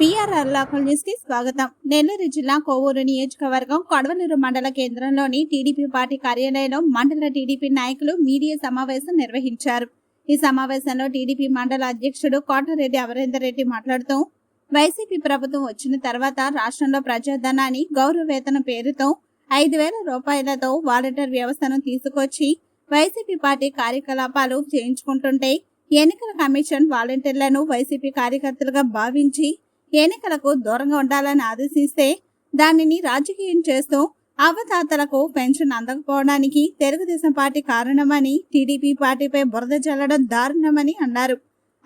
BRR local న్యూస్కి స్వాగతం. నెల్లూరు జిల్లా కోవూరు నియోజకవర్గం కొడవలూరు మండల కేంద్రంలోని టీడీపీ పార్టీ కార్యాలయంలో మండల టీడీపీ నాయకులు మీడియా సమావేశం నిర్వహించారు. ఈ సమావేశంలో టీడీపీ మండల అధ్యక్షుడు కోటారెడ్డి అమరేందర్ రెడ్డి మాట్లాడుతూ వైసీపీ ప్రభుత్వం వచ్చిన తర్వాత రాష్ట్రంలో ప్రజాధనాన్ని గౌరవ వేతన పేరుతో ఐదు వేల రూపాయలతో వాలంటీర్ వ్యవస్థను తీసుకొచ్చి వైసీపీ పార్టీ కార్యకలాపాలు చేయించుకుంటుంటే ఎన్నికల కమిషన్ వాలంటీర్లను వైసీపీ కార్యకర్తలుగా భావించి ఎన్నికలకు దూరంగా ఉండాలని ఆదేశిస్తే దానిని రాజకీయం చేస్తూ అవతాతలకు పెన్షన్ అందకపోవడానికి తెలుగుదేశం పార్టీ కారణమని టీడీపీ పార్టీపై బురద చల్లడం దారుణమని అన్నారు.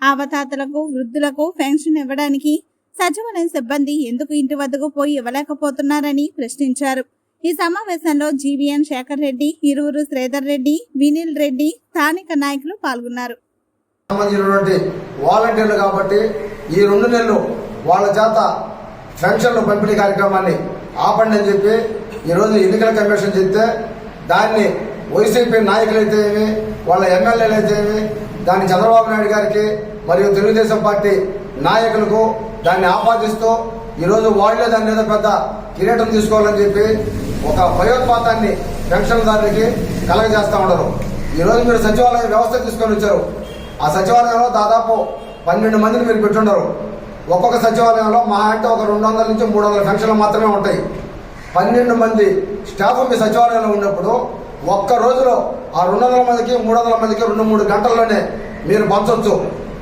అవతాతలకు వృద్ధులకు పెన్షన్ ఇవ్వడానికి సచివాలయం సిబ్బంది ఎందుకు ఇంటి వద్దకు పోయి ఇవ్వలేకపోతున్నారని ప్రశ్నించారు. ఈ సమావేశంలో జీవీఎన్ శేఖర్ రెడ్డి ఇరువురు శ్రీధర్ రెడ్డి వినిల్ రెడ్డి స్థానిక నాయకులు పాల్గొన్నారు. సంబంధించినటువంటి వాలంటీర్లు కాబట్టి ఈ రెండు నెలలు వాళ్ళ చేత పెన్షన్లు పంపిణీ కార్యక్రమాన్ని ఆపండి అని చెప్పి ఈరోజు ఎన్నికల కమిషన్ చెప్తే దాన్ని వైసీపీ నాయకులైతే ఏమి వాళ్ళ ఎమ్మెల్యేలు అయితే ఏమి దాన్ని చంద్రబాబు నాయుడు గారికి మరియు తెలుగుదేశం పార్టీ నాయకులకు దాన్ని ఆపాదిస్తూ ఈరోజు వాళ్ళే దాని మీద పెద్ద కిరీటం తీసుకోవాలని చెప్పి ఒక భయోత్పాతాన్ని పెన్షన్దారులకి కలగజేస్తూ ఉండరు ఈరోజు మీరు సచివాలయ వ్యవస్థ తీసుకొని వచ్చారు. ఆ సచివాలయంలో దాదాపు పన్నెండు మందిని మీరు పెట్టుండరు. ఒక్కొక్క సచివాలయంలో మహా అంటే ఒక రెండు వందల నుంచి మూడు వందల పెన్షన్లు మాత్రమే ఉంటాయి. పన్నెండు మంది స్టాఫ్ మీ సచివాలయంలో ఉన్నప్పుడు ఒక్క రోజులో ఆ రెండు వందల మందికి మూడు వందల మందికి రెండు మూడు గంటల్లోనే మీరు పంచవచ్చు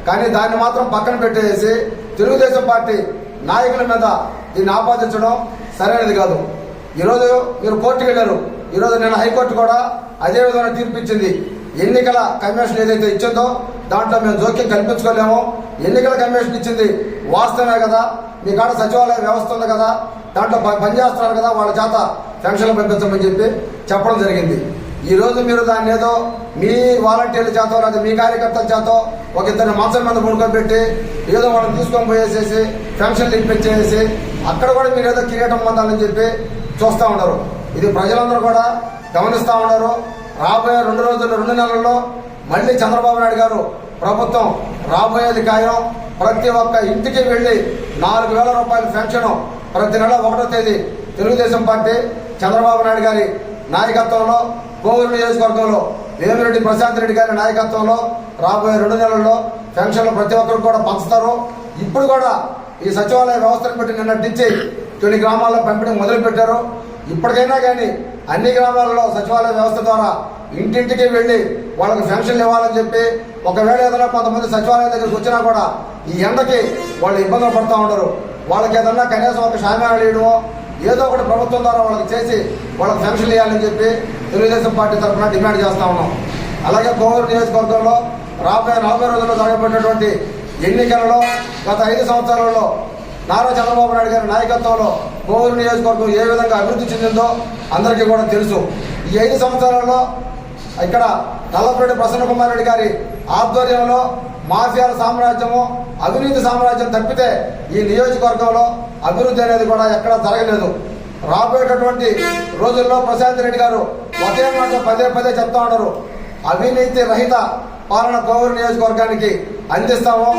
కానీ దాన్ని మాత్రం పక్కన పెట్టేసి తెలుగుదేశం పార్టీ నాయకుల మీద దీన్ని ఆపాదించడం సరైనది కాదు. ఈరోజు మీరు కోర్టుకు వెళ్ళారు ఈరోజు నేను హైకోర్టు కూడా అదే విధంగా తీర్పిచ్చింది. ఎన్నికల కమిషన్ ఏదైతే ఇచ్చిందో దాంట్లో మేము జోక్యం కల్పించుకోలేము. ఎన్నికల కమిషన్ ఇచ్చింది వాస్తవమే కదా. మీ కాడ సచివాలయ వ్యవస్థ ఉంది కదా. దాంట్లో పనిచేస్తున్నారు కదా వాళ్ళ చేత పెన్షన్లు పంపించమని చెప్పి చెప్పడం జరిగింది. ఈ రోజు మీరు దాన్ని ఏదో మీ వాలంటీర్ల చేతో లేదా మీ కార్యకర్తల చేతో ఒక ఇద్దరిని మంచం మీద పడుకోబెట్టి ఏదో వాళ్ళని తీసుకొని పోయేసేసి పెన్షన్లు ఇప్పించేసి అక్కడ కూడా మీరు ఏదో కిరీటం పొందాలని చెప్పి చూస్తూ ఉన్నారు. ఇది ప్రజలందరూ కూడా గమనిస్తూ ఉన్నారు. రాబోయే రెండు రోజులు రెండు నెలల్లో మళ్ళీ చంద్రబాబు నాయుడు గారు ప్రభుత్వం రాబోయేది ఖాయం ప్రతి ఒక్క ఇంటికి వెళ్ళి నాలుగు వేల రూపాయల పెన్షన్ ప్రతి నెల ఒకటో తేదీ తెలుగుదేశం పార్టీ చంద్రబాబు నాయుడు గారి నాయకత్వంలో కోవూరు నియోజకవర్గంలో వేమిరెడ్డి ప్రశాంత్ రెడ్డి గారి నాయకత్వంలో రాబోయే రెండు నెలల్లో పెన్షన్లు ప్రతి ఒక్కరు కూడా పంచుతారు. ఇప్పుడు కూడా ఈ సచివాలయ వ్యవస్థను పెట్టి నిన్నటించి కొన్ని గ్రామాల్లో పంపిణీ మొదలుపెట్టారు. ఇప్పటికైనా కానీ అన్ని గ్రామాలలో సచివాలయ వ్యవస్థ ద్వారా ఇంటింటికి వెళ్ళి వాళ్ళకి పెన్షన్లు ఇవ్వాలని చెప్పి ఒకవేళ ఏదైనా కొంతమంది సచివాలయం దగ్గరికి వచ్చినా కూడా ఈ ఎండకి వాళ్ళు ఇబ్బందులు పడుతూ ఉండరు. వాళ్ళకి ఏదన్నా కనీసం ఒక షామ్యాలు వేయడమో ఏదో ఒకటి ప్రభుత్వం ద్వారా వాళ్ళకి చేసి వాళ్ళకి పెన్షన్లు ఇవ్వాలని చెప్పి తెలుగుదేశం పార్టీ తరఫున డిమాండ్ చేస్తూ ఉన్నాం. అలాగే కోవూరు నియోజకవర్గంలో రాబోయే రాబోయే రోజుల్లో జరగబడినటువంటి ఎన్నికలలో గత ఐదు సంవత్సరాలలో నారా చంద్రబాబు నాయుడు గారి నాయకత్వంలో కోవూరు నియోజకవర్గం ఏ విధంగా అభివృద్ధి చెందిందో అందరికీ కూడా తెలుసు. ఈ ఐదు సంవత్సరాలలో ఇక్కడ నల్లపరెడ్డి ప్రసన్న కుమార్ రెడ్డి గారి ఆధ్వర్యంలో మాఫియాల సామ్రాజ్యము అవినీతి సామ్రాజ్యం తప్పితే ఈ నియోజకవర్గంలో అభివృద్ధి అనేది కూడా ఎక్కడా జరగలేదు. రాబోయేటటువంటి రోజుల్లో ప్రశాంత్ రెడ్డి గారు ఒకే మాట పదే పదే చెప్తా ఉన్నారు. అవినీతి రహిత పాలన కోవూరు నియోజకవర్గానికి అందిస్తాము.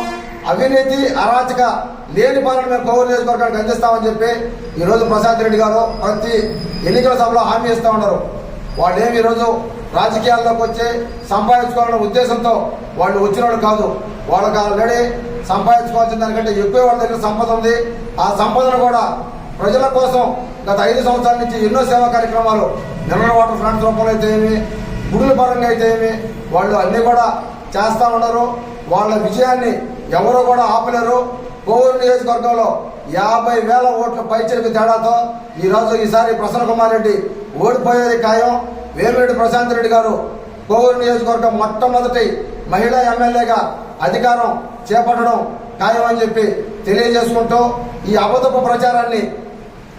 అవినీతి అరాచక లేని పాలన మేము కోవూరు నియోజకవర్గానికి అందిస్తామని చెప్పి ఈరోజు ప్రశాంత్ రెడ్డి గారు ప్రతి ఎన్నికల సభలో హామీ ఇస్తూ ఉన్నారు. వాళ్ళు ఏమి ఈరోజు రాజకీయాల్లోకి వచ్చి సంపాదించుకోవాలన్న ఉద్దేశంతో వాళ్ళు వచ్చిన వాళ్ళు కాదు. వాళ్ళకి ఆల్రెడీ సంపాదించుకోవాల్సిన దానికంటే ఎక్కువ వాళ్ళ దగ్గర సంపద ఉంది. ఆ సంపదను కూడా ప్రజల కోసం గత ఐదు సంవత్సరాల నుంచి ఎన్నో సేవా కార్యక్రమాలు మినరల్ వాటర్ ఫ్రంట్ రూపంలో అయితే ఏమి గుడుల పరంగా అయితే ఏమి వాళ్ళు అన్నీ కూడా చేస్తూ ఉన్నారు. వాళ్ళ విజయాన్ని ఎవరు కూడా ఆపలేరు. కోవూరు నియోజకవర్గంలో యాభై వేల ఓట్ల పైచలకు తేడాతో ఈ రోజు ఈసారి ప్రసన్న కుమార్ రెడ్డి ఓడిపోయేది ఖాయం. వేమిరెడ్డి ప్రశాంత్ రెడ్డి గారు కోవూరు నియోజకవర్గం మొట్టమొదటి మహిళా ఎమ్మెల్యేగా అధికారం చేపట్టడం ఖాయం అని చెప్పి తెలియజేసుకుంటూ ఈ అబద్ధపు ప్రచారాన్ని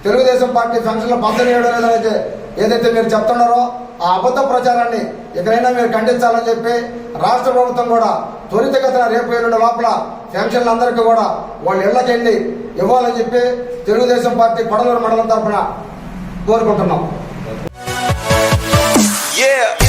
తెలుగుదేశం పార్టీ ఫంక్షన్లో పంచనీయడం లేదనైతే ఏదైతే మీరు చెప్తున్నారో ఆ అబద్ధ ప్రచారాన్ని ఎక్కడైనా మీరు ఖండించాలని చెప్పి రాష్ట్ర ప్రభుత్వం కూడా త్వరితగతిన రేపు ఎల్లుండి లోపల ఫ్యాంక్షన్లు అందరికీ కూడా వాళ్ళ ఇళ్ళకెళ్ళి ఇవ్వాలని చెప్పి తెలుగుదేశం పార్టీ పడలూరు మండలం తరఫున కోరుకుంటున్నాం Yeah.